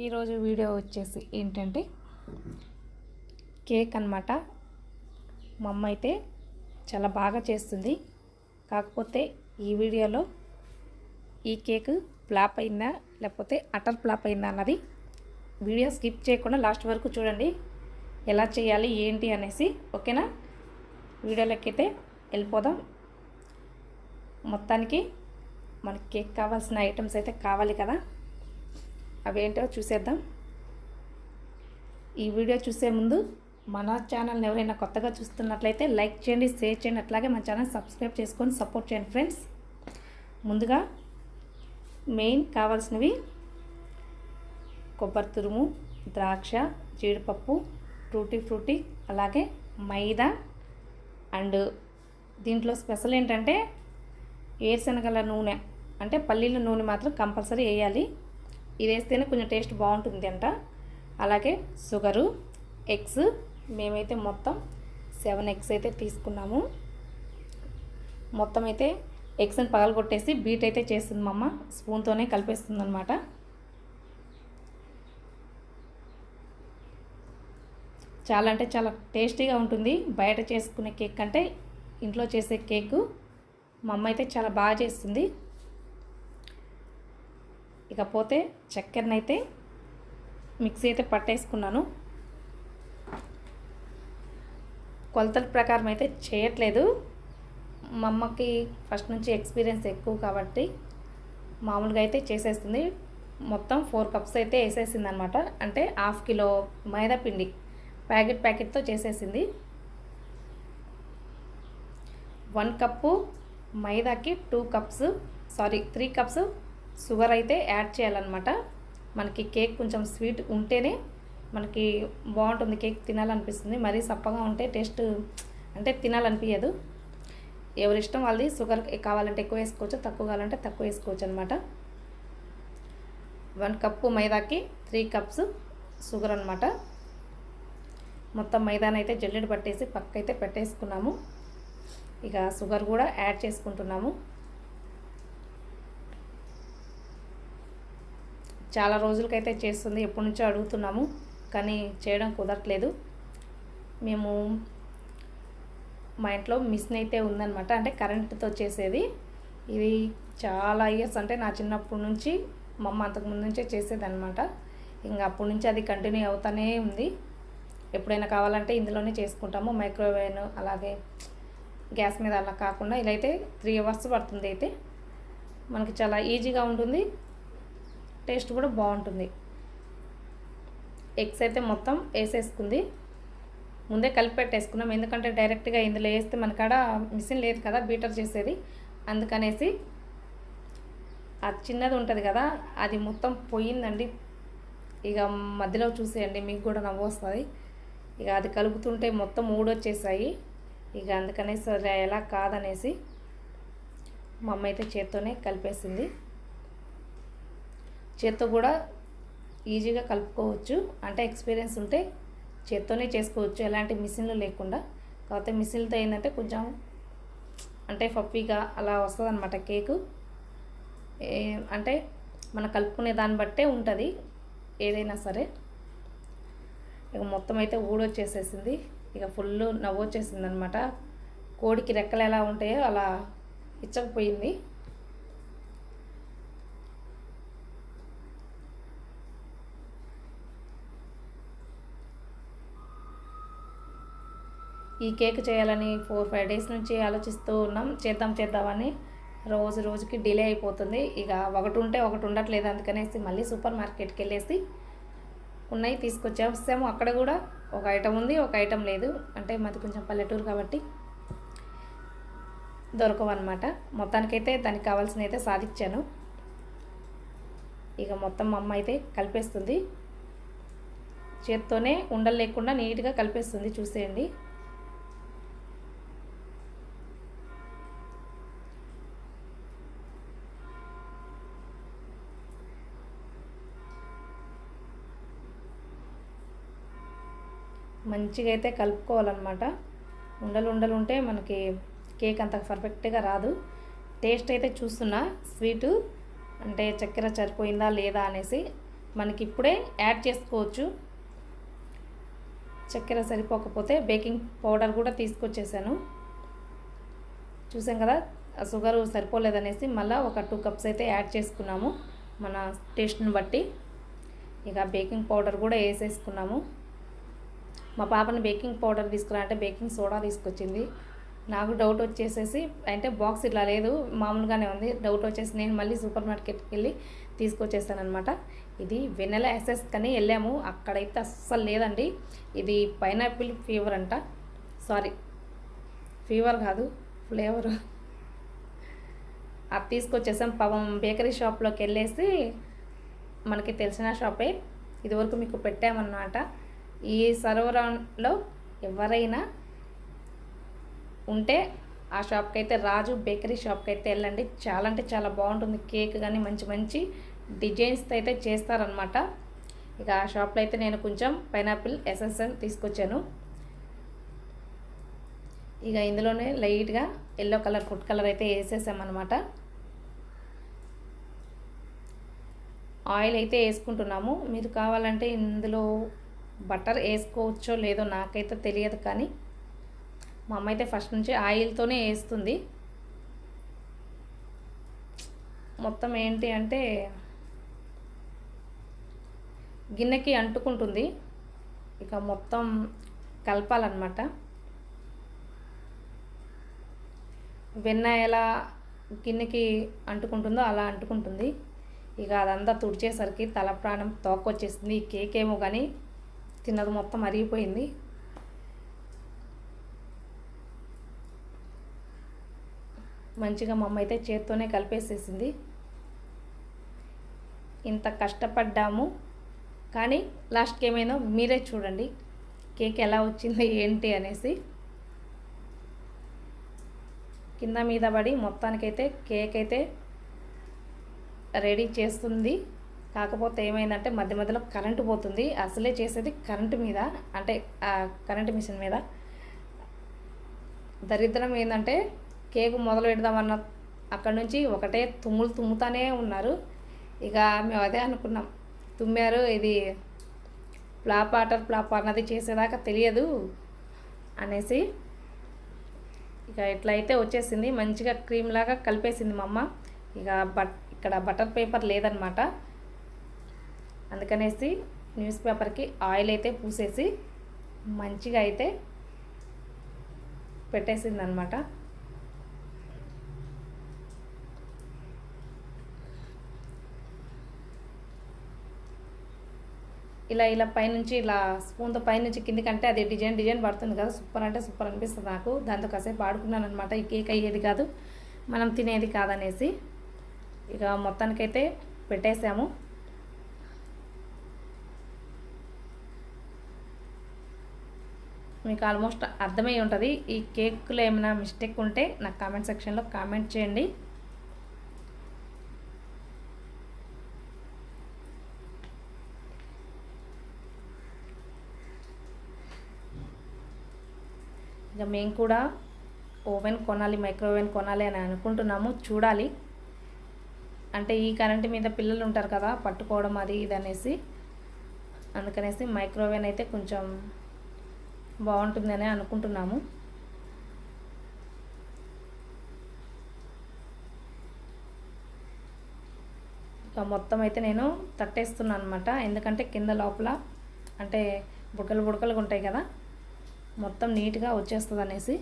ఈరోజు వీడియో వచ్చేసి ఏంటంటే కేక్ అనమాట మా అమ్మ అయితే చాలా బాగా చేస్తుంది. కాకపోతే ఈ వీడియోలో ఈ కేక్ ఫ్లాప్ అయిందా లేకపోతే అటర్ ఫ్లాప్ అయిందా అన్నది వీడియో స్కిప్ చేయకుండా లాస్ట్ వరకు చూడండి. ఎలా చేయాలి ఏంటి అనేసి ఓకేనా? వీడియోలోకైతే వెళ్ళిపోదాం. మొత్తానికి మనకి కేక్ కావాల్సిన ఐటమ్స్ అయితే కావాలి కదా. అవేంటో చూసేద్దాం. ఈ వీడియో చూసే ముందు మన ఛానల్ని ఎవరైనా కొత్తగా చూస్తున్నట్లయితే లైక్ చేయండి షేర్ చేయండి అట్లాగే మన ఛానల్ సబ్స్క్రైబ్ చేసుకొని సపోర్ట్ చేయండి ఫ్రెండ్స్. ముందుగా మెయిన్ కావాల్సినవి కొబ్బరి తురుము ద్రాక్ష జీడిపప్పు టూటీ ఫ్రూటీ అలాగే మైదా అండ్ దీంట్లో స్పెషల్ ఏంటంటే ఏరుశనగల నూనె అంటే పల్లీల నూనె మాత్రం కంపల్సరీ వేయాలి. ఇది వేస్తేనే కొంచెం టేస్ట్ బాగుంటుంది అంట అలాగే షుగరు ఎగ్స్ మేమైతే మొత్తం సెవెన్ ఎగ్స్ అయితే తీసుకున్నాము. మొత్తం అయితే ఎగ్స్ని పగలగొట్టేసి బీట్ అయితే చేస్తుంది మా అమ్మ. స్పూన్తోనే కలిపేస్తుంది అనమాట చాలా అంటే చాలా టేస్టీగా ఉంటుంది. బయట చేసుకునే కేక్ కంటే ఇంట్లో చేసే కేకు మా అమ్మ అయితే చాలా బాగా చేస్తుంది. ఇకపోతే చక్కెరనైతే మిక్సీ అయితే పట్టేసుకున్నాను. కొలతల ప్రకారం అయితే చేయట్లేదు. మా అమ్మకి ఫస్ట్ నుంచి ఎక్స్పీరియన్స్ ఎక్కువ కాబట్టి మామూలుగా అయితే చేసేస్తుంది. మొత్తం ఫోర్ కప్స్ అయితే వేసేసింది అనమాట అంటే హాఫ్ కిలో మైదా పిండి ప్యాకెట్ ప్యాకెట్తో చేసేసింది. One cup మైదాకి two cups sorry three cups sugar అయితే యాడ్ చేయాలన్నమాట. మనకి కేక్ కొంచెం స్వీట్ ఉంటేనే మనకి బాగుంటుంది కేక్ తినాలనిపిస్తుంది. మరీ సప్పగా ఉంటే టేస్ట్ అంటే తినాలనిపించదు ఎవరిష్టం వాళ్ళది షుగర్ కావాలంటే ఎక్కువ వేసుకోవచ్చు తక్కువ కావాలంటే తక్కువ వేసుకోవచ్చు అనమాట వన్ కప్పు మైదాకి త్రీ కప్స్ షుగర్ అనమాట మొత్తం మైదాని అయితే జల్లెడ పట్టేసి పక్క అయితే పెట్టేసుకున్నాము. ఇక షుగర్ కూడా యాడ్ చేసుకుంటున్నాము. చాలా రోజులకైతే చేస్తుంది. ఎప్పటి నుంచో అడుగుతున్నాము. కానీ చేయడం కుదరట్లేదు. మేము మా ఇంట్లో మిషన్ అయితే ఉందన్నమాట. అంటే కరెంటుతో చేసేది. ఇది చాలా ఇయర్స్ అంటే నా చిన్నప్పటి నుంచి మా అమ్మ అంతకుముందు నుంచే చేసేదనమాట ఇంకా అప్పటి నుంచి అది కంటిన్యూ అవుతూనే ఉంది. ఎప్పుడైనా కావాలంటే ఇందులోనే చేసుకుంటాము. మైక్రోవేవ్ అలాగే గ్యాస్ మీద అలా కాకుండా ఇలా అయితే త్రీ అవర్స్ పడుతుంది అయితే. మనకి చాలా ఈజీగా ఉంటుంది. టేస్ట్ కూడా బాగుంటుంది. ఎగ్స్ అయితే మొత్తం వేసేసుకుంది. ముందే కలిపి పెట్టేసుకున్నాం. ఎందుకంటే డైరెక్ట్గా ఇందులో వేస్తే మన కాడ మిషన్ లేదు కదా బీటర్ చేసేది. అందుకనేసి ఆ చిన్నది ఉంటుంది కదా అది మొత్తం పోయిందండి. ఇక మధ్యలో చూసేయండి మీకు కూడా నవ్వు వస్తుంది. ఇక అది కలుపుతుంటే మొత్తం ఊడొచ్చేసాయి. ఇక అందుకనేసి సరే ఎలా కాదనేసి మా అమ్మ అయితే చేత్తోనే కలిపేసింది. చేత్తో కూడా ఈజీగా కలుపుకోవచ్చు. అంటే ఎక్స్పీరియన్స్ ఉంటే చేత్తోనే చేసుకోవచ్చు. ఎలాంటి మిషన్లు లేకుండా. కాకపోతే మిషన్లతో ఏంటంటే కొంచెం అంటే పప్పీగా అలా వస్తుంది అనమాట కేకు అంటే మనం కలుపుకునే దాన్ని బట్టే ఉంటుంది ఏదైనా సరే. ఇక మొత్తం అయితే ఊడొచ్చేసేసింది. ఇక ఫుల్ నవ్వు వచ్చేసింది అనమాట కోడికి రెక్కలు ఎలా ఉంటాయో అలా ఇచ్చకపోయింది. ఈ కేక్ చేయాలని ఫోర్ ఫైవ్ డేస్ నుంచి ఆలోచిస్తూ ఉన్నాం. చేద్దాం చేద్దామని రోజు రోజుకి డిలే అయిపోతుంది. ఇక ఒకటి ఉంటే ఒకటి ఉండట్లేదు అందుకనేసి మళ్ళీ సూపర్ మార్కెట్కి వెళ్ళేసి ఉన్నాయి తీసుకొచ్చేసాము అక్కడ కూడా ఒక ఐటమ్ ఉంది ఒక ఐటమ్ లేదు. అంటే మాది కొంచెం పల్లెటూరు కాబట్టి దొరకవన్నమాట. మొత్తానికైతే దానికి కావాల్సిన అయితే సాధించాను. ఇక మొత్తం అమ్మ అయితే కలిపేస్తుంది. చేత్తోనే ఉండలు లేకుండా నీట్గా కలిపేస్తుంది. చూసేయండి. మంచిగా అయితే కలుపుకోవాలన్నమాట. ఉండలు ఉండలు ఉంటే మనకి కేక్ అంత పర్ఫెక్ట్గా రాదు. టేస్ట్ అయితే చూస్తున్నా. స్వీటు అంటే చక్కెర సరిపోయిందా లేదా అనేసి మనకి ఇప్పుడే యాడ్ చేసుకోవచ్చు. చక్కెర సరిపోకపోతే బేకింగ్ పౌడర్ కూడా తీసుకొచ్చేసాను. చూసాం కదా షుగర్ సరిపోలేదనేసి మళ్ళీ ఒక టూ కప్స్ అయితే యాడ్ చేసుకున్నాము. మన టేస్ట్ని బట్టి. ఇక బేకింగ్ పౌడర్ కూడా వేసేసుకున్నాము. మా పాపని బేకింగ్ పౌడర్ తీసుకురా అంటే బేకింగ్ సోడా తీసుకొచ్చింది. నాకు డౌట్ వచ్చేసేసి అంటే బాక్స్ ఇట్లా లేదు మామూలుగానే ఉంది. డౌట్ వచ్చేసి నేను మళ్ళీ సూపర్ మార్కెట్కి వెళ్ళి తీసుకొచ్చేసానమాట ఇది వెనెల ఎసెస్ కానీ వెళ్ళాము. అక్కడైతే అస్సలు లేదండి. ఇది పైనాపిల్ ఫీవర్ అంట. సారీ ఫీవర్ కాదు ఫ్లేవర్. అది తీసుకొచ్చేసాం. పాపం బేకరీ షాప్లోకి వెళ్ళేసి మనకి తెలిసిన షాపే. ఇదివరకు మీకు పెట్టామన్నమాట. ఈ సరోవరంలో ఎవరైనా ఉంటే ఆ షాప్కి అయితే రాజు బేకరీ షాప్కి అయితే వెళ్ళండి. చాలా అంటే చాలా బాగుంటుంది. కేక్ కానీ మంచి మంచి డిజైన్స్తో అయితే చేస్తారనమాట ఇక ఆ షాప్లో అయితే నేను కొంచెం పైనాపిల్ ఎసెన్షియల్ తీసుకొచ్చాను. ఇక ఇందులోనే లైట్గా ఎల్లో కలర్ ఫుడ్ కలర్ అయితే వేసేసామన్నమాట. ఆయిల్ అయితే వేసుకుంటున్నాము. మీరు కావాలంటే ఇందులో బటర్ వేసుకోవచ్చో లేదో నాకైతే తెలియదు కానీ మా అమ్మ అయితే ఫస్ట్ నుంచి ఆయిల్తోనే వేస్తుంది. మొత్తం ఏంటి అంటే గిన్నెకి అంటుకుంటుంది. ఇక మొత్తం కలపాలన్నమాట. వెన్న ఎలా గిన్నెకి అంటుకుంటుందో అలా అంటుకుంటుంది. ఇక అదంతా తుడిచేసరికి తల ప్రాణం తోకొచ్చేసింది. ఈ కేక్ ఏమో కానీ తిన్నది మొత్తం అరిగిపోయింది. మంచిగా మా అమ్మ అయితే చేత్తోనే కలిపేసేసింది. ఇంత కష్టపడ్డాము. కానీ లాస్ట్కి ఏమైనా మీరే చూడండి. కేక్ ఎలా వచ్చింది ఏంటి అనేసి. కింద మీద పడి మొత్తానికైతే కేక్ అయితే రెడీ చేస్తుంది. కాకపోతే ఏమైందంటే మధ్య మధ్యలో కరెంటు పోతుంది. అసలే చేసేది కరెంటు మీద అంటే కరెంటు మిషన్ మీద. దరిద్రం ఏంటంటే కేకు మొదలు పెడదామన్న అక్కడ నుంచి ఒకటే తుమ్ములు తుమ్ముతానే ఉన్నారు. ఇక మేము అదే అనుకున్నాం. తుమ్మారు ఇది ఫ్లాప్ ఆటర్ ఫ్లాప్ అన్నది చేసేదాకా తెలియదు అనేసి ఇక ఎట్లయితే వచ్చేసింది. మంచిగా క్రీమ్ లాగా కలిపేసింది మా అమ్మ. ఇక బట్ ఇక్కడ బటర్ పేపర్ లేదనమాట. అందుకనేసి న్యూస్ పేపర్కి ఆయిల్ అయితే పూసేసి మంచిగా అయితే పెట్టేసింది అనమాట ఇలా ఇలా పైనుంచి ఇలా స్పూన్తో పైనుంచి కిందికంటే అది డిజైన్ డిజైన్ పడుతుంది కదా. సూపర్ అంటే సూపర్ అనిపిస్తుంది నాకు. దాంతో కాసేపు ఆడుకున్నాను అనమాట ఈ కేక్ అయ్యేది కాదు మనం తినేది కాదనేసి. ఇక మొత్తానికైతే పెట్టేసాము. మీకు ఆల్మోస్ట్ అర్థమై ఉంటుంది. ఈ కేక్లో ఏమైనా మిస్టేక్ ఉంటే నాకు కామెంట్ సెక్షన్లో కామెంట్ చేయండి. ఇక మేము కూడా ఓవెన్ కొనాలి మైక్రోవేవ్ కొనాలి అని అనుకుంటున్నాము. చూడాలి. అంటే ఈ కరెంటు మీద పిల్లలు ఉంటారు కదా పట్టుకోవడం అది ఇది అనేసి. అందుకనేసి మైక్రోవేవ్ అయితే కొంచెం బాగుంటుందని అనుకుంటున్నాము. ఇక మొత్తం అయితే నేను తట్టేస్తున్నాను అనమాట ఎందుకంటే కింద లోపల అంటే బుడకలు బుడకలుగా ఉంటాయి కదా మొత్తం నీట్గా వచ్చేస్తుంది అనేసి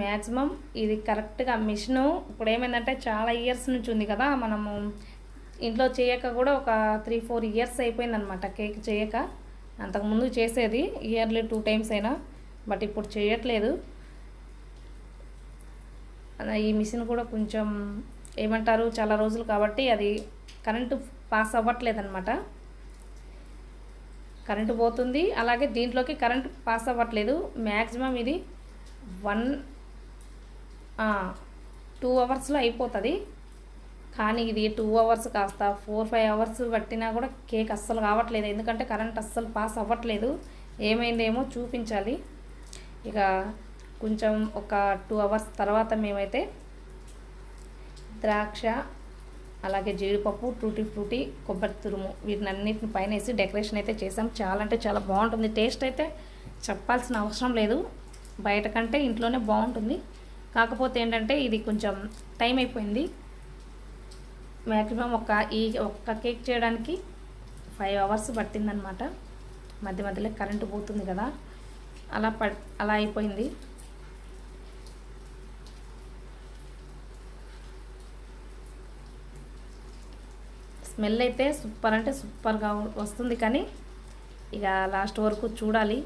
మ్యాక్సిమం ఇది కరెక్ట్గా మిషను ఇప్పుడు ఏమైందంటే చాలా ఇయర్స్ నుంచి ఉంది కదా మనము ఇంట్లో చేయక కూడా ఒక త్రీ ఫోర్ ఇయర్స్ అయిపోయిందనమాట కేక్ చేయక. అంతకుముందు చేసేది ఇయర్లీ టూ టైమ్స్ అయినా బట్ ఇప్పుడు చేయట్లేదు. ఈ మిషన్ కూడా కొంచెం ఏమంటారు చాలా రోజులు కాబట్టి అది కరెంటు పాస్ అవ్వట్లేదు అనమాట కరెంటు పోతుంది అలాగే దీంట్లోకి కరెంటు పాస్ అవ్వట్లేదు. మ్యాక్సిమం ఇది వన్ టూ అవర్స్లో అయిపోతుంది. కానీ ఇది టూ అవర్స్ కాస్త ఫోర్ ఫైవ్ అవర్స్ పట్టినా కూడా కేక్ అస్సలు కావట్లేదు ఎందుకంటే కరెంట్ అస్సలు పాస్ అవ్వట్లేదు. ఏమైందేమో చూపించాలి. ఇక కొంచెం ఒక టూ అవర్స్ తర్వాత మేమైతే ద్రాక్ష అలాగే జీడిపప్పు టూటీ ఫ్రూటీ కొబ్బరి తురుము వీటిని అన్నిటిని పైన వేసి డెకరేషన్ అయితే చేసాం చాలా అంటే చాలా బాగుంటుంది. టేస్ట్ అయితే చెప్పాల్సిన అవసరం లేదు. బయట కంటే ఇంట్లోనే బాగుంటుంది. కాకపోతే ఏంటంటే ఇది కొంచెం టైం అయిపోయింది. మ్యాక్సిమం ఒక ఈ ఒక్క కేక్ చేయడానికి ఫైవ్ అవర్స్ పట్టిందనమాట మధ్య మధ్యలో కరెంటు పోతుంది కదా. అలా ప అలా అయిపోయింది. స్మెల్ అయితే సూపర్ అంటే సూపర్గా వస్తుంది కానీ ఇక లాస్ట్ వరకు చూడాలి.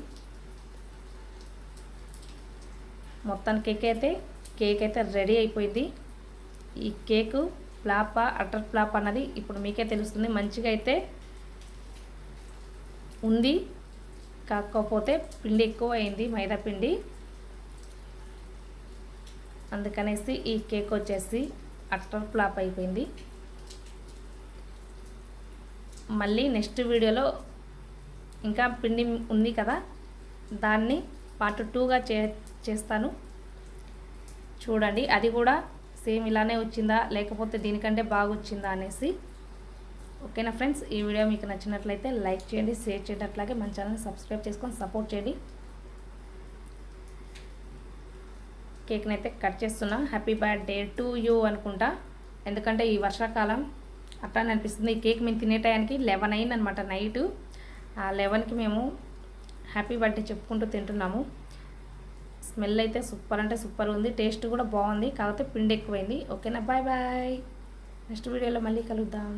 మొత్తం కేక్ అయితే కేక్ అయితే రెడీ అయిపోయింది. ఈ కేకు ఫ్లాపా అటర్ ఫ్లాప్ అన్నది ఇప్పుడు మీకే తెలుస్తుంది. మంచిగా అయితే ఉంది. కాకపోతే పిండి ఎక్కువ అయింది మైదా పిండి. అందుకనేసి ఈ కేక్ వచ్చేసి అటర్ ఫ్లాప్ అయిపోయింది. మళ్ళీ నెక్స్ట్ వీడియోలో ఇంకా పిండి ఉంది కదా దాన్ని పార్ట్ టూగా చే చేస్తాను. చూడండి అది కూడా సేమ్ ఇలానే వచ్చిందా? లేకపోతే దీనికంటే బాగా వచ్చిందా అనేసి. ఓకేనా ఫ్రెండ్స్? ఈ వీడియో మీకు నచ్చినట్లయితే లైక్ చేయండి షేర్ చేయండి అట్లాగే మన ఛానల్ని సబ్స్క్రైబ్ చేసుకొని సపోర్ట్ చేయండి. కేక్ని అయితే కట్ చేస్తున్నా. హ్యాపీ బర్త్డే టు యూ అనుకుంటా. ఎందుకంటే ఈ వర్షాకాలం అట్లానే అనిపిస్తుంది. ఈ కేక్ మేము తినే టయానికి లెవెన్ అయిందనమాట నైట్. ఆ లెవెన్కి మేము హ్యాపీ బర్త్డే చెప్పుకుంటూ తింటున్నాము. స్మెల్ అయితే సూపర్ అంటే సూపర్ ఉంది టేస్ట్ కూడా బాగుంది కాకపోతే పిండి ఎక్కువైంది. ఓకేనా? Bye bye. నెక్స్ట్ వీడియోలో మళ్ళీ కలుద్దాం.